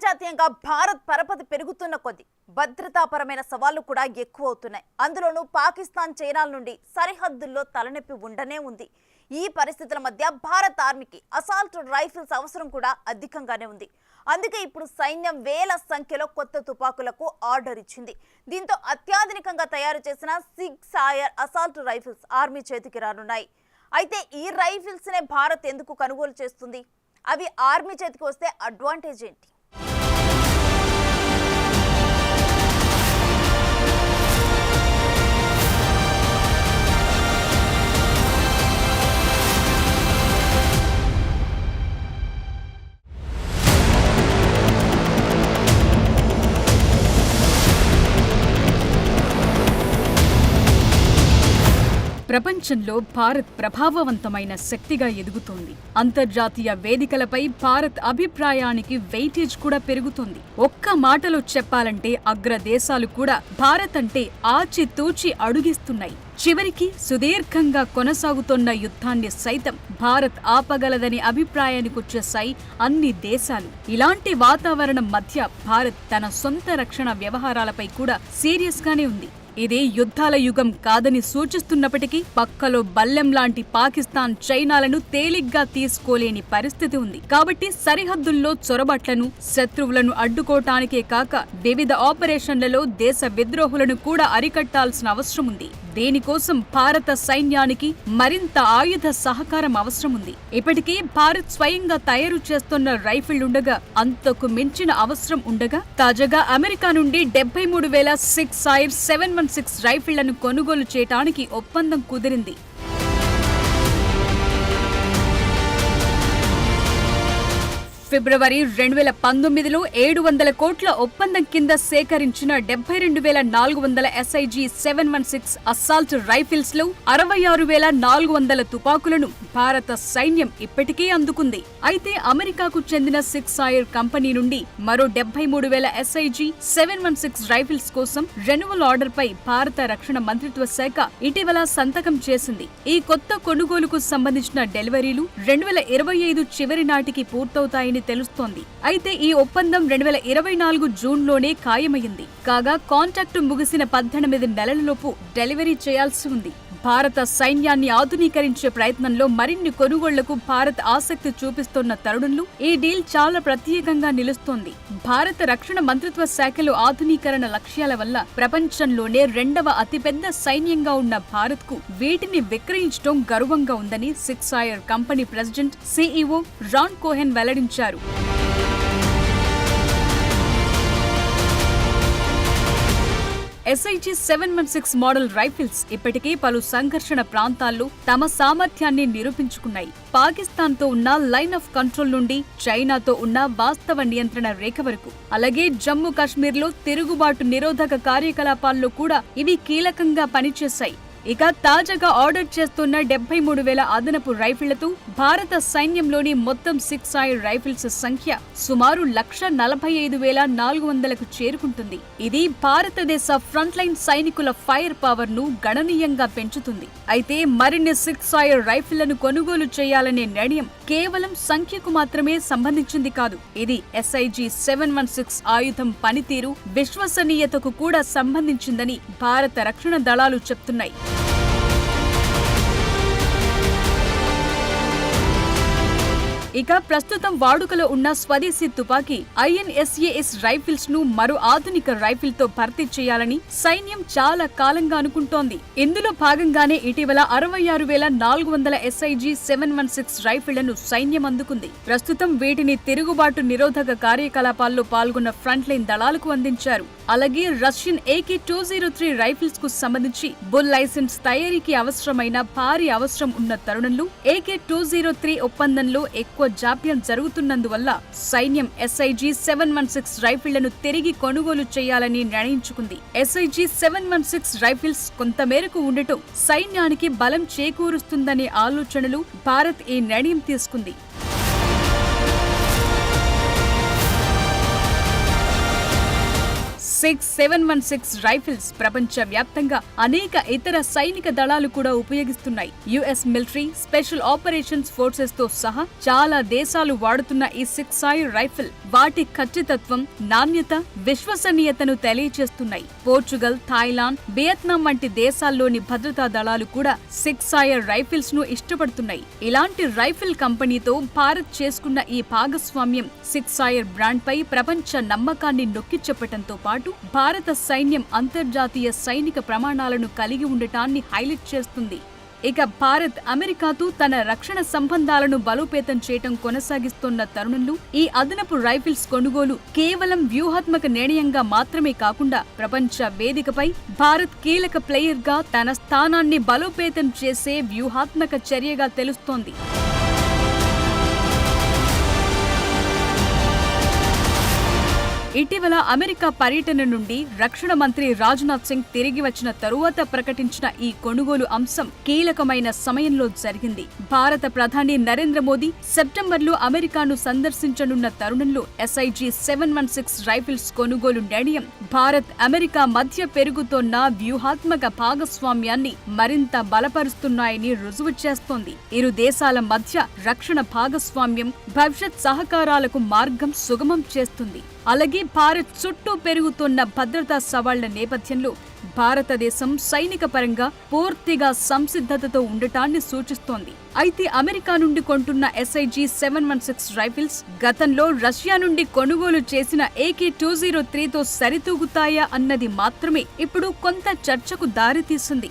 అంతర్జాతీయంగా భారత్ పరపతి పెరుగుతున్న కొద్దీ భద్రతాపరమైన సవాళ్ళు కూడా ఎక్కువ అవుతున్నాయి అందులోనూ పాకిస్తాన్ చైనాల నుండి సరిహద్దుల్లో తలనొప్పి ఉండనే ఉంది. ఈ పరిస్థితుల మధ్య భారత్ ఆర్మీకి అసాల్ట్ రైఫిల్స్ అవసరం కూడా అధికంగానే ఉంది. అందుకే ఇప్పుడు సైన్యం వేల సంఖ్యలో కొత్త తుపాకులకు ఆర్డర్ ఇచ్చింది. దీంతో అత్యాధునికంగా తయారు చేసిన SIG Sauer assault rifles army చేతికి రానున్నాయి. అయితే ఈ రైఫిల్స్నే భారత్ ఎందుకు కొనుగోలు చేస్తుంది? అవి ఆర్మీ చేతికి వస్తే అడ్వాంటేజ్ ఏంటి? ప్రపంచంలో భారత్ ప్రభావవంతమైన శక్తిగా ఎదుగుతోంది. అంతర్జాతీయ వేదికలపై భారత్ అభిప్రాయానికి వెయిటేజ్ కూడా పెరుగుతుంది. ఒక్క మాటలో చెప్పాలంటే అగ్ర దేశాలు కూడా భారత్ అంటే ఆచితూచి అడుగిస్తున్నాయి. చివరికి సుదీర్ఘంగా కొనసాగుతున్న యుద్ధాన్ని సైతం భారత్ ఆపగలదని అభిప్రాయానికొచ్చేశాయి అన్ని దేశాలు. ఇలాంటి వాతావరణం మధ్య భారత్ తన సొంత రక్షణ వ్యవహారాలపై కూడా సీరియస్ గానే ఉంది. ఇది యుద్ధాల యుగం కాదని సూచిస్తున్నప్పటికీ పక్కలో బల్లెం లాంటి పాకిస్తాన్ చైనాలను తేలిగ్గా తీసుకోలేని పరిస్థితి ఉంది. కాబట్టి సరిహద్దుల్లో చొరబట్లను శత్రువులను అడ్డుకోవటానికే కాక వివిధ ఆపరేషన్లలో దేశ విద్రోహులను కూడా అరికట్టాల్సిన అవసరం ఉంది. దీనికోసం భారత సైన్యానికి మరింత ఆయుధ సహకారం అవసరం ఉంది ఇప్పటికీ భారత్ స్వయంగా తయారు చేస్తున్న రైఫిల్ ఉండగా అంతకు మించిన అవసరం ఉండగా తాజాగా అమెరికా నుండి డెబ్బై మూడు వేల Sig Sauer seven one six రైఫిళ్ళను కొనుగోలు చేయడానికి ఒప్పందం కుదిరింది. ఫిబ్రవరి రెండు వేల పంతొమ్మిదిలో ఏడు వందల కోట్ల ఒప్పందం కింద సేకరించిన డెబ్బై రెండు వేల నాలుగు వందల SIG seven one six assault రైఫిల్స్లో అరవై ఆరు వేల నాలుగు వందల తుపాకులను భారత సైన్యం ఇప్పటికే అందుకుంది. అయితే అమెరికాకు చెందిన సిక్స్ ఆయర్ కంపెనీ నుండి మరో డెబ్బై మూడు వేల SIG seven one six rifles కోసం రెన్యువల్ ఆర్డర్ పై భారత రక్షణ మంత్రిత్వ శాఖ ఇటీవల సంతకం చేసింది. ఈ కొత్త కొనుగోలుకు సంబంధించిన డెలివరీలు రెండు వేల ఇరవై ఐదు చివరి నాటికి పూర్తవుతాయని తెలుస్తోంది. అయితే ఈ ఒప్పందం రెండు వేల ఇరవై నాలుగు జూన్లోనే ఖాయమైంది. కాగా కాంట్రాక్టు ముగిసిన పద్దెనిమిది నెలలలోపు డెలివరీ చేయాల్సి ఉంది. భారత సైన్యాన్ని ఆధునీకరించే ప్రయత్నంలో మరిన్ని కొనుగోళ్ళకు భారత్ ఆసక్తి చూపిస్తున్న తరుణంలో ఈ డీల్ చాలా ప్రత్యేకంగా నిలుస్తోంది. భారత రక్షణ మంత్రిత్వ శాఖలో ఆధునీకరణ లక్ష్యాల వల్ల ప్రపంచంలోనే రెండవ అతిపెద్ద సైన్యంగా ఉన్న భారత్కు వీటిని విక్రయించడం గర్వంగా ఉందని Sig Sauer company president CEO Ron Cohen వెల్లడించారు. SIG seven one six model rifles ఇప్పటికే పలు సంఘర్షణ ప్రాంతాల్లో తమ సామర్థ్యాన్ని నిరూపించుకున్నాయి. పాకిస్తాన్తో ఉన్న లైన్ ఆఫ్ కంట్రోల్ నుండి చైనాతో ఉన్న వాస్తవ నియంత్రణ రేఖ వరకు. అలాగే జమ్మూ కాశ్మీర్లో తిరుగుబాటు నిరోధక కార్యకలాపాల్లో కూడా ఇవి కీలకంగా పనిచేశాయి. ఇక తాజాగా ఆర్డర్ చేస్తున్న డెబ్బై మూడు వేల అదనపు రైఫిళ్ళతో భారత సైన్యంలోని మొత్తం సిక్స్ ఆయిల్ రైఫిల్స్ సంఖ్య సుమారు లక్ష నలభై ఐదు వేల నాలుగు వందలకు చేరుకుంటుంది. ఇది భారతదేశ ఫ్రంట్ లైన్ సైనికుల ఫైర్ పవర్ను గణనీయంగా పెంచుతుంది. అయితే మరిన్ని సిక్స్ ఆయిల్ రైఫిళ్ళను కొనుగోలు చేయాలనే నిర్ణయం కేవలం సంఖ్యకు మాత్రమే సంబంధించింది కాదు. ఇది ఎస్ఐజి సెవెన్ వన్ సిక్స్ ఆయుధం పనితీరు విశ్వసనీయతకు కూడా సంబంధించిందని భారత రక్షణ దళాలు చెప్తున్నాయి. ఇక ప్రస్తుతం వాడుకలో ఉన్న స్వదేశీ తుపాకీ ఐఎన్ఎస్ఏఎస్ రైఫిల్స్ను మరో ఆధునిక రైఫిల్తో భర్తీ చేయాలని సైన్యం చాలా కాలంగా అనుకుంటోంది. ఇందులో భాగంగానే ఇటీవల అరవై ఆరు వేల నాలుగు వందల ఎస్ఐజి సెవెన్ వన్ సిక్స్ రైఫిళ్ళను సైన్యం అందుకుంది. ప్రస్తుతం వీటిని తిరుగుబాటు నిరోధక కార్యకలాపాల్లో పాల్గొన్న ఫ్రంట్ లైన్ దళాలకు అందించారు. అలాగే Russian AK two zero three రైఫిల్స్కు సంబంధించి బుల్ లైసెన్స్ తయారీకి అవసరమైన భారీ అవసరం ఉన్న తరుణంలో ఏకే టూ జీరో త్రీ ఒప్పందంలో ఎక్కువ జాప్యం జరుగుతున్నందువల్ల సైన్యం ఎస్ఐజి సెవెన్ వన్ సిక్స్ రైఫిళ్ళను తిరిగి కొనుగోలు చేయాలని నిర్ణయించుకుంది. SIG seven one six rifles కొంతమేరకు ఉండటం సైన్యానికి బలం చేకూరుస్తుందనే ఆలోచనలు భారత్ ఈ నిర్ణయం తీసుకుంది. Six seven one six rifles ప్రపంచ వ్యాప్తంగా అనేక ఇతర సైనిక దళాలు కూడా ఉపయోగిస్తున్నాయి. యుఎస్ మిలిటరీ స్పెషల్ ఆపరేషన్స్ ఫోర్సెస్తో సహా చాలా దేశాలు వాడుతున్న ఈ సిక్స్ సాయి రైఫిల్ వాటి ఖచ్చితత్వం నాణ్యత విశ్వసనీయతను తెలియజేస్తున్నాయి పోర్చుగల్ థాయిలాండ్ వియత్నాం వంటి దేశాల్లోని భద్రతా దళాలు కూడా సిక్స్ సాయర్ రైఫిల్స్ను ఇష్టపడుతున్నాయి. ఇలాంటి రైఫిల్ కంపెనీతో భారత్ చేసుకున్న ఈ భాగస్వామ్యం సిక్స్ సాయర్ బ్రాండ్ పై ప్రపంచ నమ్మకాన్ని నొక్కి చెప్పటంతో పాటు భారత సైన్యం అంతర్జాతీయ సైనిక ప్రమాణాలను కలిగి ఉండటాన్ని హైలైట్ చేస్తుంది. ఇక భారత్ అమెరికాతో తన రక్షణ సంబంధాలను బలోపేతం చేయటం కొనసాగిస్తున్న తరుణంలో ఈ అదనపు రైఫిల్స్ కొనుగోలు కేవలం వ్యూహాత్మక నిర్ణయంగా మాత్రమే కాకుండా ప్రపంచ వేదికపై భారత్ కీలక ప్లేయర్గా తన స్థానాన్ని బలోపేతం చేసే వ్యూహాత్మక చర్యగా తెలుస్తోంది. ఇటీవల అమెరికా పర్యటన నుండి రక్షణ మంత్రి రాజ్నాథ్ సింగ్ తిరిగి వచ్చిన తరువాత ప్రకటించిన ఈ కొనుగోలు అంశం కీలకమైన సమయంలో జరిగింది. భారత ప్రధాని నరేంద్ర మోదీ సెప్టెంబర్లో అమెరికాను సందర్శించనున్న తరుణంలో SIG seven one six rifles కొనుగోలు నిర్ణయం భారత్ అమెరికా మధ్య పెరుగుతోన్న వ్యూహాత్మక భాగస్వామ్యాన్ని మరింత బలపరుస్తున్నాయని రుజువు చేస్తోంది. ఇరు దేశాల మధ్య రక్షణ భాగస్వామ్యం భవిష్యత్ సహకారాలకు మార్గం సుగమం చేస్తుంది. అలాగే భారత్ చుట్టూ పెరుగుతున్న భద్రతా సవాళ్ళ నేపథ్యంలో భారతదేశం సైనిక పరంగా పూర్తిగా సంసిద్ధతతో ఉండటాన్ని సూచిస్తోంది. అయితే అమెరికా నుండి కొంటున్న SIG seven one six rifles గతంలో రష్యా నుండి కొనుగోలు చేసిన ఏకే టూ జీరో త్రీతో సరితూగుతాయా అన్నది మాత్రమే ఇప్పుడు కొంత చర్చకు దారితీసింది.